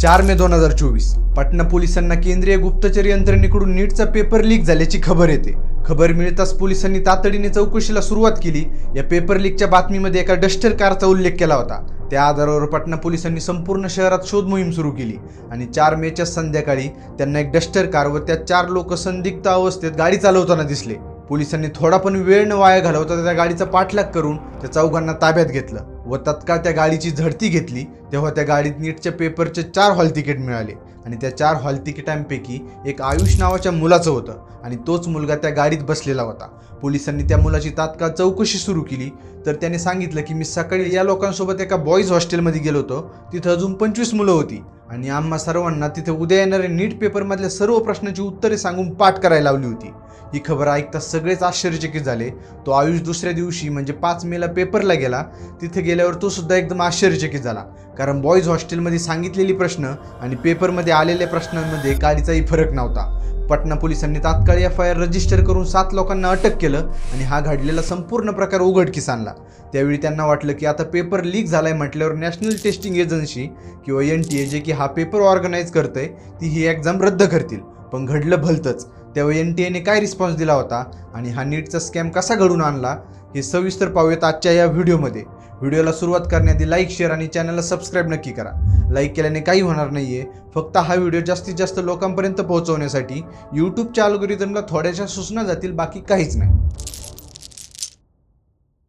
चार मे दोन हजार चोवीस. पाटणा पोलिसांना केंद्रीय गुप्तचर यंत्रणेकडून नीटचा पेपर लीक झाल्याची खबर येते. खबर मिळताच पोलिसांनी तातडीने चौकशीला सुरुवात केली. या पेपर लीकच्या बातमीमध्ये एका डस्टर कारचा उल्लेख केला होता. त्या आधारावर पाटणा पोलिसांनी संपूर्ण शहरात शोध मोहीम सुरू केली आणि चार मेच्या संध्याकाळी त्यांना एक डस्टर कार व त्या चार लोक संदिग्ध अवस्थेत गाडी चालवताना दिसले. पोलिसांनी थोडा पण वेळ न वाया घालवता त्या गाडीचा पाठलाग करून त्या चौघांना ताब्यात घेतलं व तत्काळ त्या गाडीची झडती घेतली. तेव्हा त्या गाडीत नीटच्या पेपरचे चार हॉल तिकीट मिळाले. आणि त्या चार हॉल तिकिटांपैकी एक आयुष नावाच्या मुलाचं होतं आणि तोच मुलगा त्या गाडीत बसलेला होता. पोलिसांनी त्या मुलाची तात्काळ चौकशी सुरू केली. तर त्याने सांगितलं की मी सकाळी या लोकांसोबत एका बॉईज हॉस्टेलमध्ये गेलो होतो. तिथं अजून पंचवीस मुलं होती. आणि आम्हा सर्वांना तिथे उद्या येणाऱ्या नीट पेपरमधल्या सर्व प्रश्नांची उत्तरे सांगून पाठ करायला लावली होती. ही खबर ऐकता सगळेच आश्चर्यचकित झाले. तो आयुष दुसऱ्या दिवशी म्हणजे पाच मेला पेपरला गेला. तिथे गेल्यावर तो सुद्धा एकदम आश्चर्यचकित झाला. कारण बॉईज हॉस्टेलमध्ये सांगितलेली प्रश्न आणि पेपरमध्ये आलेल्या प्रश्नांमध्ये काडीचाही फरक नव्हता. पटना पोलिसांनी तात्काळ एफ आय आर रजिस्टर करून सात लोकांना अटक केलं आणि हा घडलेला संपूर्ण प्रकार उघडकीस आणला त्यावेळी त्यांना वाटलं की आता पेपर लीक झालाय म्हटल्यावर नॅशनल टेस्टिंग एजन्सी किंवा एन टी ए जे की हा पेपर ऑर्गनाईज करतंय ती ही एक्झाम रद्द करतील. पण घडलं भलतंच. तेव्हा एन टी एने काय रिस्पॉन्स दिला होता आणि हा नीटचा स्कॅम कसा घडून आणला हे सविस्तर पाहूयात आजच्या या व्हिडिओमध्ये व्हिडिओला सुरुवात करण्याआधी लाईक शेअर आणि चॅनलला सबस्क्राईब नक्की करा. लाईक केल्याने काही होणार नाही आहे फक्त हा व्हिडिओ जास्तीत जास्त लोकांपर्यंत पोहोचवण्यासाठी यूट्यूबच्या अल्गोरिदमला थोड्याशा सूचना जातील बाकी काहीच नाही.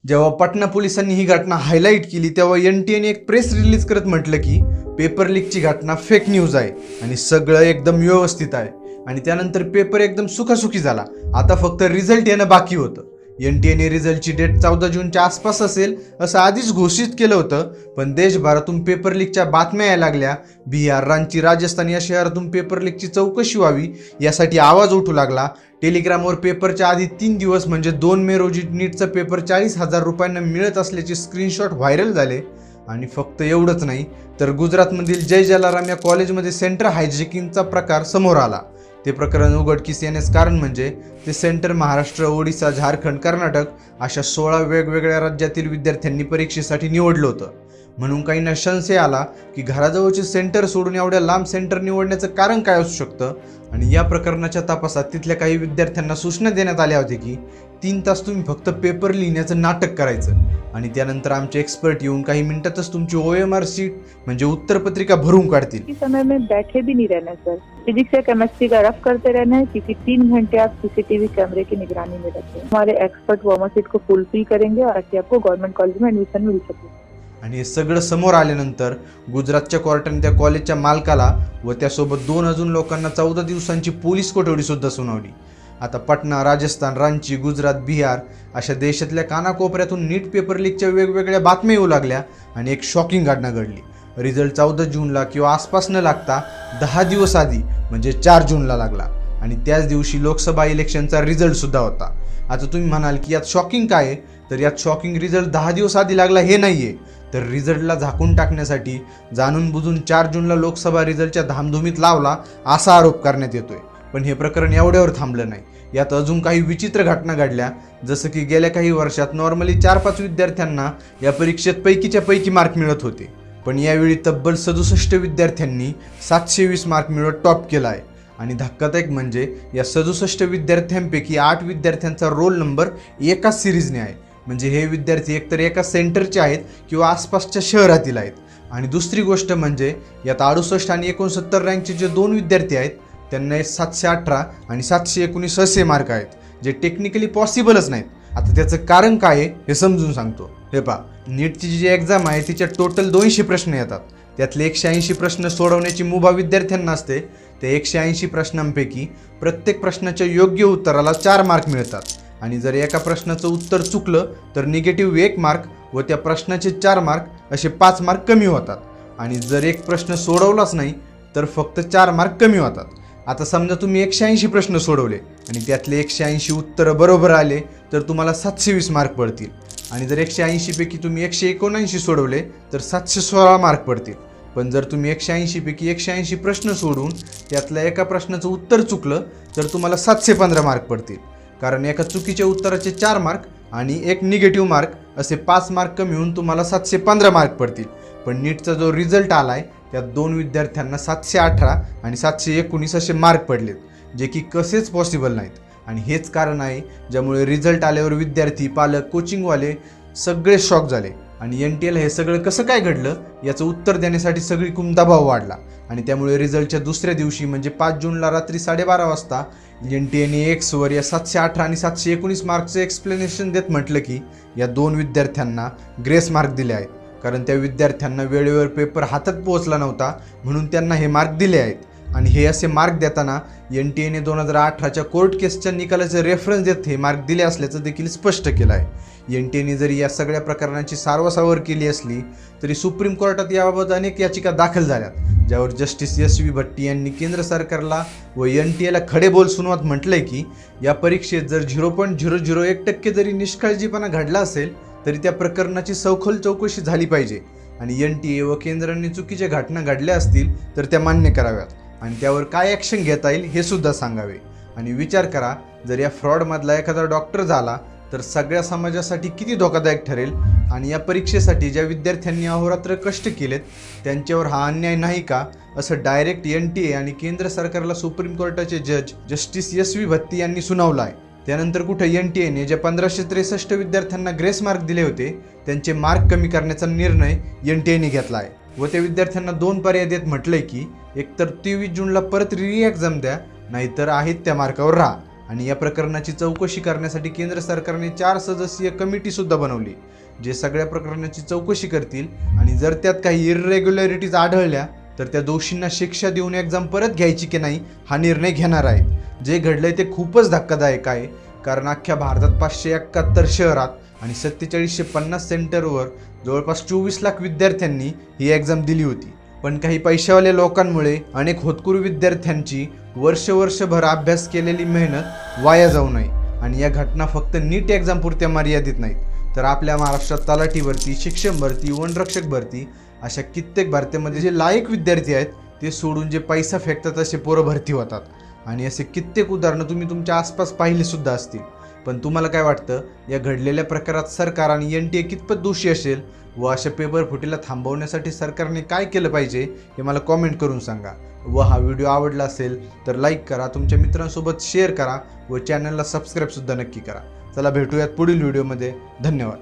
जेव्हा पटना पोलिसांनी ही घटना हायलाईट केली तेव्हा एन टी एने एक प्रेस रिलीज करत म्हटलं की पेपर लीकची घटना फेक न्यूज आहे आणि सगळं एकदम व्यवस्थित आहे. आणि त्यानंतर पेपर एकदम सुखासुखी झाला. आता फक्त रिझल्ट येणं बाकी होतं. एन टी एने रिझल्टची डेट चौदा जूनच्या आसपास असेल असं आधीच घोषित केलं होतं. पण देशभरातून पेपर लीकच्या बातम्या यायला लागल्या. बिहार रांची राजस्थान या शहरातून पेपर लीकची चौकशी व्हावी यासाठी आवाज उठू लागला. टेलिग्रामवर पेपरच्या आधी तीन दिवस म्हणजे दोन मे रोजी नीटचं पेपर चाळीस हजार रुपयांना मिळत असल्याचे स्क्रीनशॉट व्हायरल झाले. आणि फक्त एवढंच नाही तर गुजरातमधील जय जलाराम या कॉलेजमध्ये सेंटर हायजेकिंगचा प्रकार समोर आला. ते प्रकरण उघडकीस येण्यास कारण म्हणजे ते सेंटर महाराष्ट्र ओडिसा झारखंड कर्नाटक अशा सोळा वेगवेगळ्या राज्यातील विद्यार्थ्यांनी परीक्षेसाठी निवडलं होतं. म्हणून काहींना संशय आला की घराजवळचे सेंटर सोडून एवढ्या लांब सेंटर निवडण्याचं कारण काय असू शकतं? आणि या प्रकरणाच्या तपासात तिथल्या काही विद्यार्थ्यांना सूचना देण्यात आल्या होत्या की तीन तास तुम्ही फक्त पेपर लिहिण्याचं नाटक करायचं आणि त्यानंतर आमचे एक्सपर्ट येऊन काही मिनिटातच तुमची ओ एम आर सीट म्हणजे उत्तरपत्रिका भरून काढतील. समय में बैठे भी नहीं रहना सर. फिजिक्स या केमिस्ट्री का रफ करते रहना है क्योंकि तीन घंटे आप सीसीटीवी कैमरे की निगरानी में रखें हमारे एक्सपर्ट वो सीट को फुलफिल करेंगे और आपको गवर्नमेंट कॉलेज में एडमिशन मिल सके आणि हे सगळं समोर आल्यानंतर गुजरातच्या कोर्टाने त्या कॉलेजच्या मालकाला व त्यासोबत दोन अजून लोकांना चौदा दिवसांची पोलीस कोठडीसुद्धा सुनावली. आता पटना राजस्थान रांची गुजरात बिहार अशा देशातल्या कानाकोपऱ्यातून नीट पेपर लीकच्या वेगवेगळ्या बातम्या येऊ लागल्या आणि एक शॉकिंग घटना घडली. रिझल्ट चौदा जूनला किंवा आसपास न लागता दहा दिवस आधी म्हणजे चार जूनला लागला. आणि त्याच दिवशी लोकसभा इलेक्शनचा रिझल्ट सुद्धा होता. आता तुम्ही म्हणाल की यात शॉकिंग काय आहे? तर यात शॉकिंग रिझल्ट दहा दिवस आधी लागला हे नाही आहे तर रिझल्टला झाकून टाकण्यासाठी जाणून बुजून चार जूनला लोकसभा रिझल्टच्या धामधुमीत लावला असा आरोप करण्यात येतोय. पण हे प्रकरण एवढ्यावर थांबलं नाही. यात अजून काही विचित्र घटना घडल्या जसं की गेल्या काही वर्षात नॉर्मली चार पाच विद्यार्थ्यांना या परीक्षेत पैकीच्या पैकी मार्क मिळत होते. पण यावेळी तब्बल सदुसष्ट विद्यार्थ्यांनी सातशे वीस मार्क मिळवत टॉप केला आहे. आणि धक्कादायक म्हणजे या सदुसष्ट विद्यार्थ्यांपैकी आठ विद्यार्थ्यांचा रोल नंबर एकाच सिरीजने आहे. म्हणजे हे विद्यार्थी एकतर एका सेंटरचे आहेत किंवा आसपासच्या शहरातील आहेत. आणि दुसरी गोष्ट म्हणजे यात अडुसष्ट आणि एकोणसत्तर रँकचे जे दोन विद्यार्थी आहेत त्यांना सातशे अठरा आणि सातशे एकोणीस असे मार्क आहेत जे टेक्निकली पॉसिबलच नाहीत. आता त्याचं कारण काय आहे हे समजून सांगतो. हे पहा नीटची जी एक्झाम आहे तिच्या टोटल दोनशे प्रश्न येतात. त्यातले एकशे ऐंशी प्रश्न सोडवण्याची मुभा विद्यार्थ्यांना असते. त्या एकशे ऐंशी प्रश्नांपैकी प्रत्येक प्रश्नाच्या योग्य उत्तराला चार मार्क मिळतात. आणि जर एका प्रश्नाचं उत्तर चुकलं तर निगेटिव्ह एक मार्क व त्या प्रश्नाचे चार मार्क असे पाच मार्क कमी होतात. आणि जर एक प्रश्न सोडवलाच नाही तर फक्त चार मार्क कमी होतात. आता समजा तुम्ही एकशे ऐंशी प्रश्न सोडवले आणि त्यातले एकशे ऐंशी उत्तरं बरोबर आले तर तुम्हाला सातशे वीस मार्क पडतील. आणि जर एकशे ऐंशीपैकी तुम्ही एकशे एकोणऐंशी सोडवले तर सातशे सोळा मार्क पडतील. पण जर तुम्ही एकशे ऐंशीपैकी एकशे ऐंशी प्रश्न सोडून त्यातल्या एका प्रश्नाचं उत्तर चुकलं तर तुम्हाला सातशे पंधरा मार्क पडतील. कारण एका चुकीच्या उत्तराचे चार मार्क आणि एक निगेटिव्ह मार्क असे पाच मार्क कमी होऊन तुम्हाला सातशे पंधरा मार्क पडतील. पण नीटचा जो रिझल्ट आला आहे त्यात दोन विद्यार्थ्यांना सातशे अठरा आणि सातशे एकोणीस असे मार्क पडलेत जे की कसेच पॉसिबल नाहीत. आणि हेच कारण आहे ज्यामुळे रिझल्ट आल्यावर विद्यार्थी पालक कोचिंगवाले सगळे शॉक झाले. आणि एन टी एल हे सगळं कसं काय घडलं याचं उत्तर देण्यासाठी सगळी दबाव वाढला. आणि त्यामुळे रिझल्टच्या दुसऱ्या दिवशी म्हणजे पाच जूनला रात्री साडेबारा वाजता एन टी एने एक्सवर या सातशे अठरा आणि सातशे एकोणीस मार्कचं एक्सप्लेनेशन देत म्हटलं की या दोन विद्यार्थ्यांना ग्रेस मार्क दिले आहेत. कारण त्या विद्यार्थ्यांना वेळेवर पेपर हातात पोहोचला नव्हता म्हणून त्यांना हे मार्क दिले आहेत. आणि हे असे मार्क देताना एन टी एने दोन हजार अठराच्या कोर्ट केसच्या निकालाचे रेफरन्स देत हे मार्क दिले असल्याचं देखील स्पष्ट केलं आहे. एन टी एने जरी या सगळ्या प्रकरणाची सारवासावर केली असली तरी सुप्रीम कोर्टात याबाबत अनेक याचिका दाखल झाल्यात ज्यावर जस्टिस एस व्ही भट्टी यांनी केंद्र सरकारला व एन टी एला खडे बोल सुनवत म्हटलंय की या परीक्षेत जर झिरो पॉईंट झिरो झिरो एक टक्के जरी निष्काळजीपणा घडला असेल तरी त्या प्रकरणाची सखोल चौकशी झाली पाहिजे. आणि एन टी ए व केंद्रांनी चुकीच्या घटना घडल्या असतील तर त्या मान्य कराव्यात. आणि त्यावर काय ॲक्शन घेता येईल हे सुद्धा सांगावे. आणि विचार करा जर या फ्रॉडमधला एखादा डॉक्टर झाला तर सगळ्या समाजासाठी किती धोकादायक ठरेल? आणि या परीक्षेसाठी ज्या विद्यार्थ्यांनी अहोरात्र कष्ट केलेत त्यांच्यावर हा अन्याय नाही का? असं डायरेक्ट एन टी ए आणि केंद्र सरकारला सुप्रीम कोर्टाचे जज जस्टिस एस व्ही भत्ती यांनी सुनावलं आहे त्यानंतर कुठं एन टी एने ज्या पंधराशे त्रेसष्ट विद्यार्थ्यांना ग्रेस मार्क दिले होते त्यांचे मार्क कमी करण्याचा निर्णय एन टी एने घेतला आहे व त्या विद्यार्थ्यांना दोन पर्याय देत म्हटलंय की एकतर तेवीस जूनला परत री एक्झाम द्या नाहीतर आहेत त्या मार्कावर राहा. आणि या प्रकरणाची चौकशी करण्यासाठी केंद्र सरकारने चार सदस्यीय कमिटी सुद्धा बनवली जे सगळ्या प्रकरणाची चौकशी करतील. आणि जर त्यात काही इरेग्युलॅरिटीज आढळल्या तर त्या दोषींना शिक्षा देऊन एक्झाम परत घ्यायची की नाही हा निर्णय घेणार आहेत जे घडलंय ते खूपच धक्कादायक आहे कारण अख्ख्या भारतात पाचशे एकाहत्तर शहरात आणि सत्तेचाळीसशे पन्नास सेंटरवर जवळपास चोवीस लाख विद्यार्थ्यांनी ही एक्झाम दिली होती. पण काही पैशावाल्या लोकांमुळे अनेक होतकुरू विद्यार्थ्यांची वर्ष वर्षभर अभ्यास केलेली मेहनत वाया जाऊ नये आणि या घटना फक्त नीट एक्झाम पुरत्या मर्यादित नाहीत. तर आपल्या महाराष्ट्रात तलाठी भरती शिक्षण भरती वनरक्षक भरती अशा कित्येक भारतीमध्ये जे लायक विद्यार्थी आहेत ते सोडून जे पैसा फेकतात असे पोरं भरती होतात. आणि असे कित्येक उदाहरणं तुम्ही तुमच्या आसपास पाहिली सुद्धा असतील. पण तुम्हाला काय वाटतं? या घडलेल्या प्रकारात सरकार आणि एन टी ए कितपत दोषी असेल? व अशा पेपर फुटीला थांबवण्यासाठी सरकारने काय केलं पाहिजे? हे मला कॉमेंट करून सांगा. व हा व्हिडिओ आवडला असेल तर लाईक करा. तुमच्या मित्रांसोबत शेअर करा. व चॅनलला सबस्क्राईबसुद्धा नक्की करा. चला भेटूयात पुढील व्हिडिओमध्ये धन्यवाद.